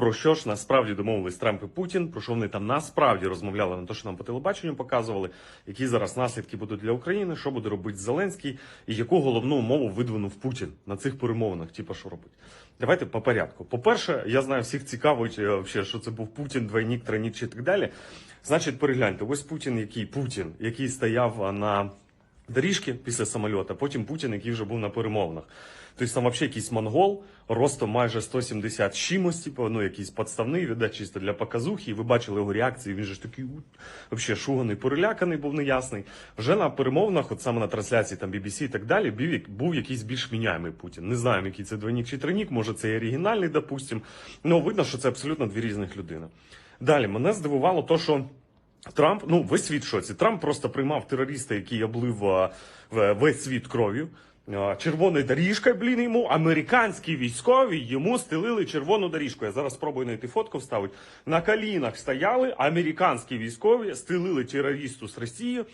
про що ж насправді домовились Трамп і Путін, про що вони там насправді розмовляли на те, що нам по телебаченню показували, які зараз наслідки будуть для України, що буде робити Зеленський, і яку головну умову видвинув Путін на цих перемовинах, типа що робить. Давайте по порядку. По-перше, я знаю, всіх цікавить, е, вообще, що це був Путін, двойник, тройник чи так далі. Значить, перегляньте, ось Путін, який Путін, який стояв на доріжки після самольота, потім Путін, який вже був на перемовинах. Тобто там взагалі якийсь монгол, ростом майже 170 з чимось, типу, ну якийсь підставний, віддать чисто для показухи. І ви бачили його реакції. Він же ж такий вообще шуганий, переляканий, був неясний. Вже на перемовинах, от саме на трансляції там BBC і так далі, був, був якийсь більш міняємий Путін. Не знаємо, який це двойник чи тройник, може це і оригінальний, допустим. Ну видно, що це абсолютно дві різних людини. Далі мене здивувало то, що. Трамп, ну весь світ шоці. Трамп просто приймав терориста, який облив весь світ кров'ю. А, Червоною доріжкою, блін, йому американські військові йому стелили червону доріжку. Я зараз спробую знайти фотку вставити. На колінах стояли американські військові, стелили терористу з Росії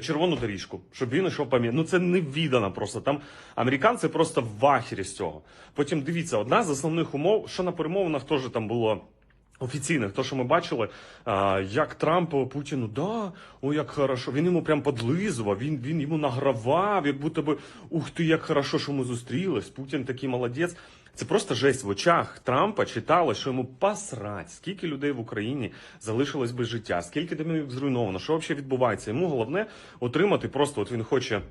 червону доріжку, щоб він йшов пам'ять. Ну це не віддано просто. Там американці просто в ахері з цього. Потім дивіться, одна з основних умов, що на перемовинах теж там було. Офіційних, то, що ми бачили, як Трамп Путіну, да, о, як хорошо. Він йому прям подлизував, він, він йому награвав, як будто би ух ти, як хорошо, що ми зустрілись. Путін такий молодець. Це просто жесть в очах Трампа читали, що йому посрать, скільки людей в Україні залишилось без життя, скільки домів зруйновано, що взагалі відбувається. Йому головне отримати просто, от він хоче.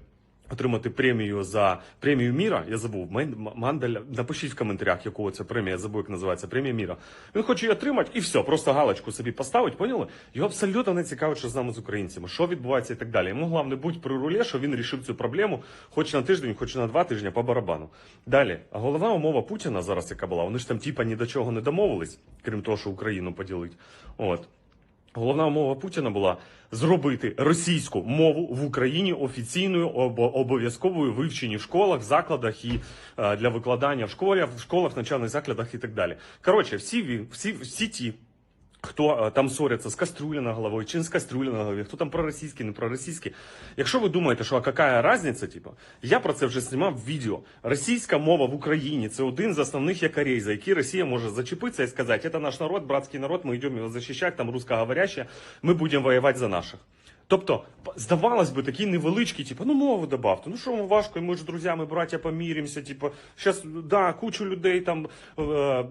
Отримати премію за премію міра. Я забув. Мен- Напишіть в коментарях, якого це премія. Я забув, як називається. Премія міра. Він хоче її отримати і все, просто галочку собі поставить. Поняли? Його абсолютно не цікавить, що з нами з українцями, що відбувається і так далі. Йому головне будь при рулі, що він рішив цю проблему, хоч на тиждень, хоч на два тижні по барабану. Далі, головна умова Путіна зараз, яка була, вони ж там типа ні до чого не домовились, крім того, що Україну поділить. От. Головна умова Путіна була зробити російську мову в Україні офіційною об- обов'язковою вивчені в школах, закладах і е, для викладання в школах, в школах, навчальних закладах і так далі. Коротше, всі всі, всі ті. Хто е, там ссорится з кастрюлі на головою чи з кастрюлі на голові, хто там проросійський, не проросійський. Якщо ви думаєте, що а яка різниця, типу, я про це вже знімав відео. Російська мова в Україні це один з основних якорей, за які Росія може зачепитися і сказати, це наш народ, братський народ, ми йдемо його захищати, там русскоговоряще, ми будемо воювати за наших. Тобто, здавалось би, такі невеличкі, типу, ну мову добавте. Ну що вам важко, ми ж друзями, браття, помірімося. Типу, щас, да, кучу людей там, е,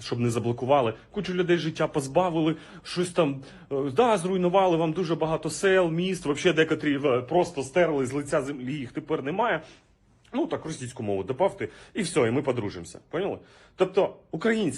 щоб не заблокували, кучу людей життя позбавили, щось там, е, да, зруйнували вам дуже багато сел, міст, взагалі декотрі е, просто стерли з лиця землі, їх тепер немає. Ну так російську мову добавте, і все, і ми подружимося. Поняли? Тобто, українці.